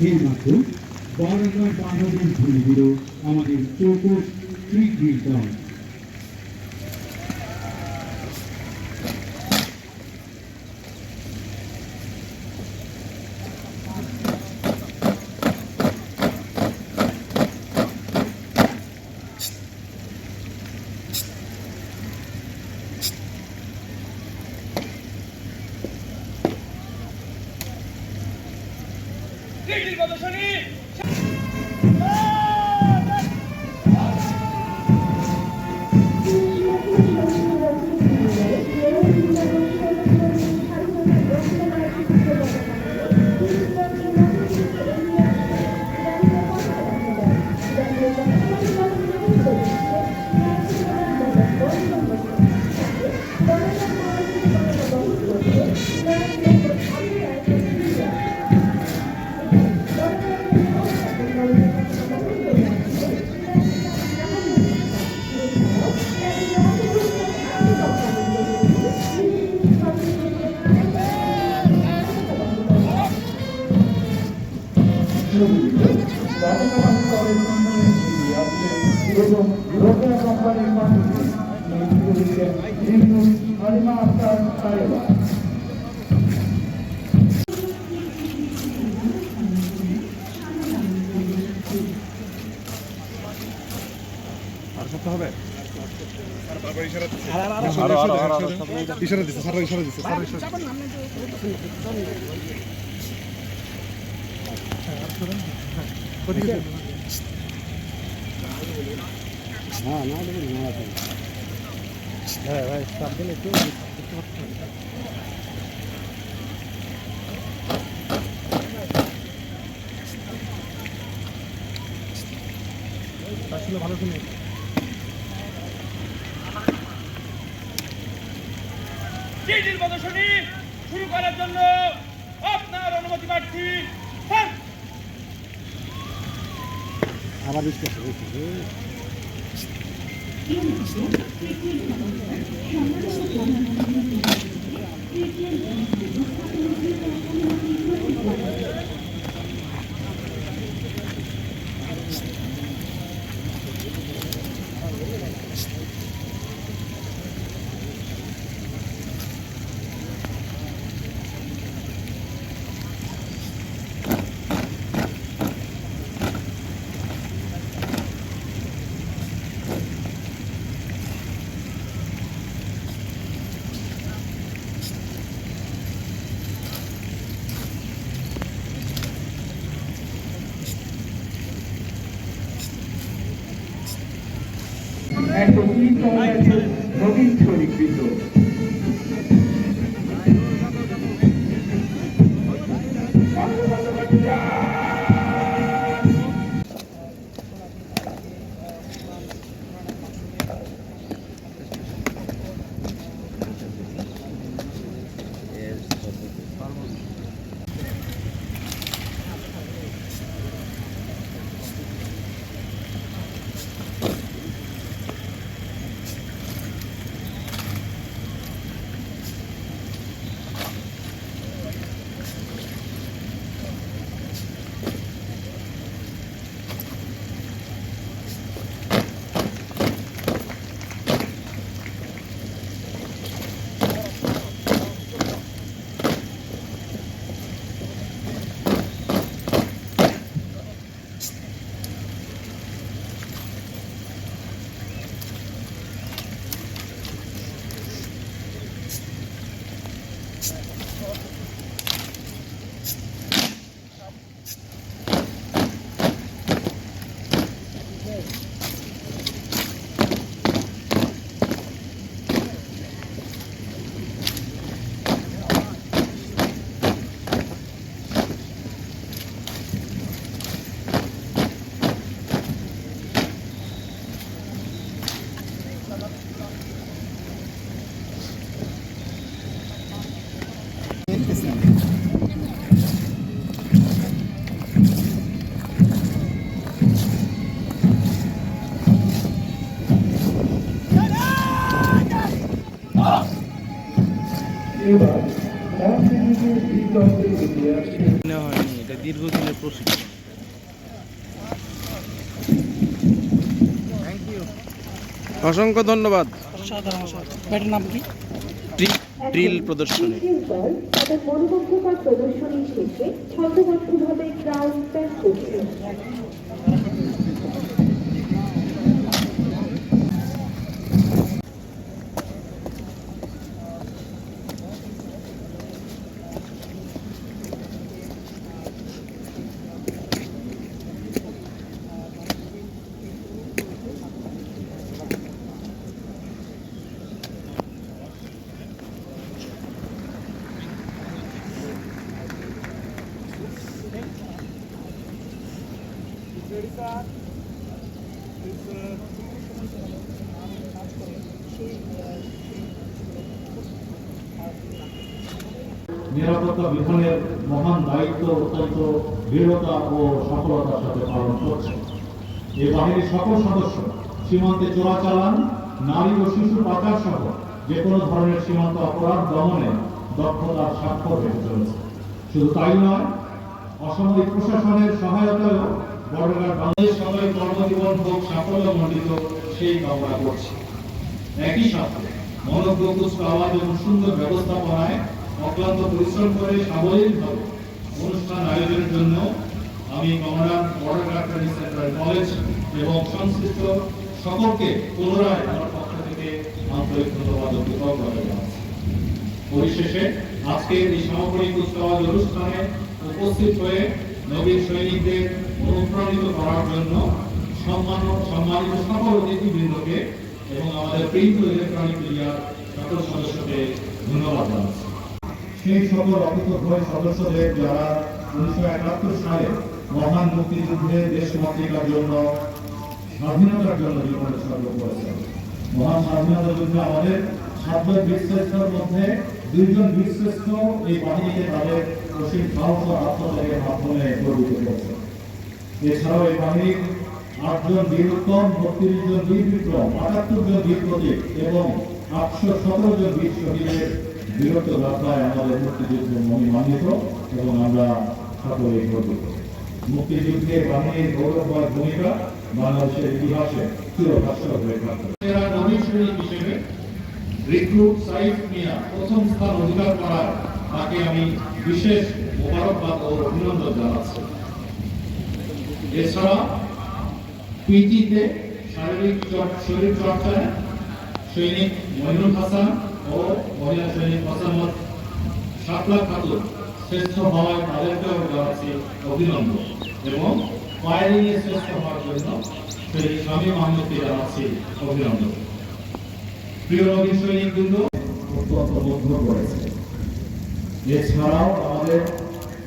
এর বারবার বারোটা দিন ধরে দিল আমাদের চৌকস ক্রিকেট দল দিল্লির প্রদর্শনী। হ্যাঁ ভাই একটু ভালো শুনে দিল্লির প্রদর্শনী শুরু করার জন্য আপনার অনুমতি হ্যাঁ আবার একশো তিন কমপ্লেক্স নবীন ছড়ি এবার দীর্ঘদিনের প্রশিক্ষণ। অসংখ্য ধন্যবাদ। ড্রি- ড্রিল প্রদর্শনী। তাদের মনোমুগ্ধকর প্রদর্শনী শেষে ছন্দবদ্ধভাবে করছে। নিরাপত্তা বিধানের মহান দায়িত্ব অত্যন্ত দৃঢ়তা ও সফলতার সাথে পালন করছে। এই বাহিনীর সকল সদস্য সীমান্তে চোরাচালান, নারী ও শিশু পাচার সহ যে কোনো ধরনের সীমান্ত অপরাধ দমনে দক্ষতার স্বাক্ষর রেখে চলেছে। শুধু তাই নয়, অসামরিক প্রশাসনের সহায়তায়ও বর্ডার বাংলাদেশ সরকারি কর্মজীবন হোক সাফল্যমণ্ডিত সেই কামনা করছি। একই সাথে মনোগ্রকুষ্ট আওয়াজ এবং সুন্দর ব্যবস্থাপনায় অক্লান্ত পরিশ্রম করে সাবলীলভাবে অনুষ্ঠান আয়োজনের জন্য আমি কমরান বর্ডার গার্ডারি সেন্ট্রাল কলেজ এবং সংশ্লিষ্ট সকলকে পুনরায় আমার পক্ষ থেকে আন্তরিক ধন্যবাদ পরিশেষে আজকের এই সামগ্রিক কুচকাওয়াজ অনুষ্ঠানে উপস্থিত হয়ে নবীন সৈনিকদের অনুপ্রাণিত করার জন্য সম্মান সম্মানিত সকল অতিথিবৃন্দকে এবং আমাদের প্রিন্ট ইলেকট্রনিক মিডিয়ার সকল সদস্যকে ধন্যবাদ সেই সকল অকুতভয় সদস্যদের যারা উনিশশো একাত্তর সালে মহান মুক্তিযুদ্ধে দেশ মাতৃকার জন্য, স্বাধীনতার জন্য জীবন উৎসর্গ করেছেন। মহান স্বাধীনতা যুদ্ধে আমাদের সাতজন বীরশ্রেষ্ঠর মধ্যে দুইজন বীরশ্রেষ্ঠ এই বাহিনীকে তাদের সাহস ও আত্মত্যাগের মাধ্যমে গর্বিত করেছে এছাড়াও এই বাহিনীর আটজন বীর উত্তম বত্রিশ জন বীর বিক্রম জন বীর এবং আটশো সতেরো জন বীর শহীদের বীরত্ব গাথায় আমাদের মুক্তিযুদ্ধ মহিমান্বিত এবং আমরা সকলেই গর্বিত। মুক্তিযুদ্ধে বাহিনীর গৌরবময় ভূমিকা বাংলাদেশের ইতিহাসে চিরভাস্বর হয়ে থাকবে। এরা নবীন হিসেবে রিক্রুট সাইফ মিয়া প্রথম স্থান অধিকার করার তাকে আমি বিশেষ মোবারকবাদ ও অভিনন্দন জানাচ্ছি। এছাড়া পিটিতে শারীরিক শরীর চর্চায় সৈনিক মহিনুল হাসান ও মহিলা সৈনিক মোসাম্মদ শাপলা খাতুন শ্রেষ্ঠ হওয়ায় তাদেরকেও জানাচ্ছি অভিনন্দন এবং ফায়ারিং এ শ্রেষ্ঠ হওয়ার জন্য সৈনিক স্বামী মাহমুদকে জানাচ্ছি অভিনন্দন। প্রিয় নবীন সৈনিক বৃন্দ অত্যন্ত মুগ্ধ করেছে এছাড়াও আমাদের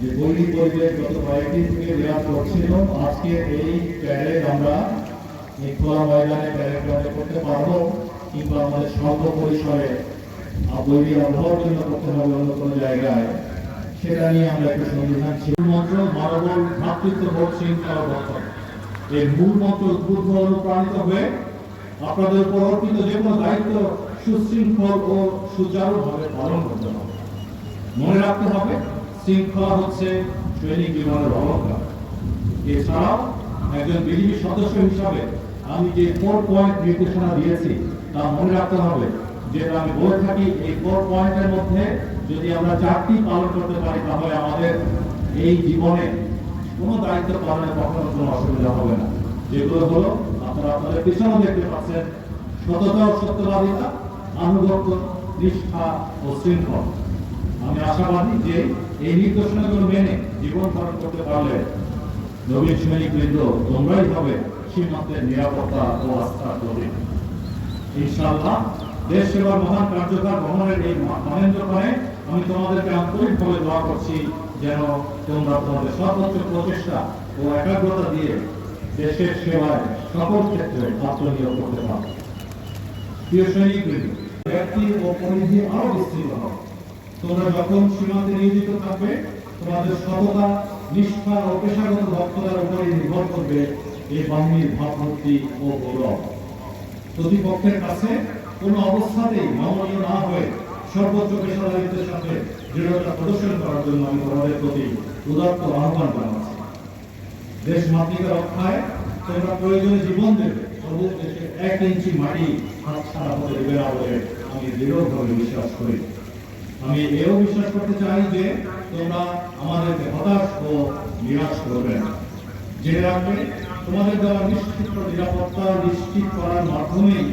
যে বৈদিক পরিবেশ গত কয়েকদিন থেকে বিরাট করছিল, আজকে এই প্যারেড আমরা এই খোলা ময়দানে প্যারেড গ্রাউন্ডে করতে পারব কিংবা আমাদের স্বল্প পরিসরে বৈদিক আবহাওয়ার জন্য করতে হবে অন্য কোনো জায়গায়। সেটা নিয়ে আমরা একটু সংবিধান ছিল মন্ত্র মানবল ভ্রাতৃত্ব বোধ শৃঙ্খলা রক্ষা এই মূল মন্ত্র উদ্বুদ্ধ অনুপ্রাণিত হয়ে আপনাদের উপর অর্পিত যে কোনো দায়িত্ব সুশৃঙ্খল ও সুচারুভাবে পালন করতে হবে। মনে রাখতে হবে, শৃঙ্খলা হচ্ছে সৈনিক জীবনের অলঙ্কার এছাড়াও একজন বিজেপি সদস্য হিসাবে আমি যে ফোর পয়েন্ট নির্দেশনা দিয়েছি, তা মনে রাখতে হবে যেটা আমি বলে থাকি, এই ফোর পয়েন্টের মধ্যে যদি আমরা চারটি পালন করতে পারি, তাহলে আমাদের এই জীবনে কোনো দায়িত্ব পালনে কখনো কোনো অসুবিধা হবে না। যেগুলো হলো, আপনারা আপনাদের পিছনে দেখতে পাচ্ছেন, সততা ও সত্যবাদিতা, আনুগত্য, নিষ্ঠা ও শৃঙ্খল। আমি আশাবাদী যে এই নির্দেশনাগুলো মেনে জীবন ধারণ করতে পারলে নবীন সৈনিক বৃন্দ তোমরাই হবে সীমান্তের নিরাপত্তা ও আস্থার প্রতীক ইনশাআল্লাহ দেশ সেবার মহান কার্যকর ভ্রমণের এই মহেন্দ্রক্ষণে আমি তোমাদেরকে আন্তরিকভাবে দোয়া করছি যেন তোমরা তোমাদের সর্বোচ্চ প্রচেষ্টা ও একাগ্রতা দিয়ে দেশের সেবায় সকল ক্ষেত্রে আত্মনিয়োগ করতে পারো। প্রিয় সৈনিক ব্যক্তি ও পরিধি আরও বিস্তৃত হবে। তোমরা যখন সীমান্তে নিয়োজিত থাকবে, তোমাদের সততা, নিষ্ঠা ও পেশাগত দক্ষতার উপরে নির্ভর করবে এই বাহিনীর ভাবমূর্তি ও গৌরব। প্রতিপক্ষের কাছে কোনো অবস্থাতেই নমনীয় না হয়ে সর্বোচ্চ পেশাদারিত্বের সাথে দৃঢ়তা প্রদর্শন করার জন্য আমি তোমাদের প্রতি উদাত্ত আহ্বান জানাচ্ছি। দেশ মাতৃকা রক্ষায় তোমরা প্রয়োজনে জীবন দেবে। দেশের এক ইঞ্চি মাটি হাত ছাড়া হতে দেবে না বলে আমি দৃঢ়ভাবে বিশ্বাস করি। আমি এও বিশ্বাস করতে চাই যে তোমরা আমাদেরকে হতাশ ও নিরাশ করবে না। জেনে রাখবে, তোমাদের দেওয়া নিশ্চিত নিরাপত্তা নিশ্চিত করার মাধ্যমেই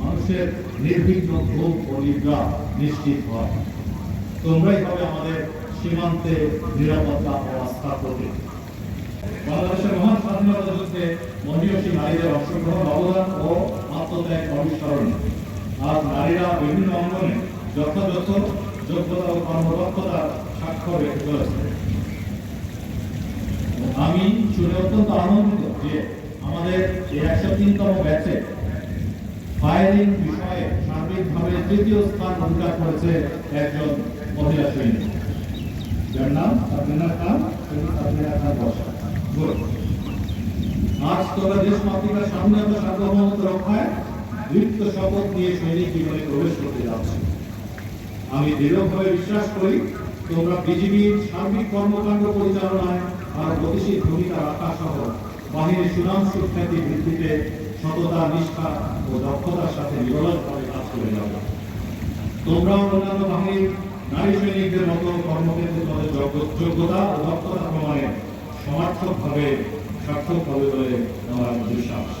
মানুষের নির্বিঘ্ন ঘুম ও নিদ্রা নিশ্চিত হয়। তোমরাই হবে আমাদের সীমান্তে নিরাপত্তা ও আস্থা প্রতীক। বাংলাদেশের মহান স্বাধীনতা যুদ্ধে মহিষী নারীদের অংশগ্রহণ, অবদান ও আত্মত্যাগ অবিস্মরণীয়। আজ নারীরা বিভিন্ন অঙ্গনে যথাযথ যোগ্যতা ও কর্মদক্ষতার স্বাক্ষর চলেছে আমি শুনে অত্যন্ত আনন্দিত যে আমাদের এই একশো তিনতম ব্যাচে ফায়ারিং বিষয়ে সার্বিকভাবে তৃতীয় স্থান অধিকার করেছে একজন মহিলা সৈনিক। যার নাম আজ তোমরা দেশ মাতৃকার স্বাধীনতা সার্বভৌমত্ব রক্ষায় দীপ্ত শপথ নিয়ে সৈনিক জীবনে প্রবেশ করতে যাচ্ছে। আমি দৃঢ়ভাবে বিশ্বাস করি, তোমরা বিজিবির সার্বিক কর্মকাণ্ড পরিচালনায় আর গতিশীল ভূমিকা রাখা সহ বাহিনীর সুনাম সুখ্যাতি ভিত্তিতে সততা, নিষ্ঠা ও দক্ষতার সাথে নিরলসভাবে কাজ করে যাবে তোমরা অন্যান্য বাহিনীর নারী সৈনিকদের মতো কর্মক্ষেত্রে যোগ্য- যোগ্যতা ও দক্ষতা প্রমাণে সমার্থকভাবে সার্থক হবে বলে আমার বিশ্বাস।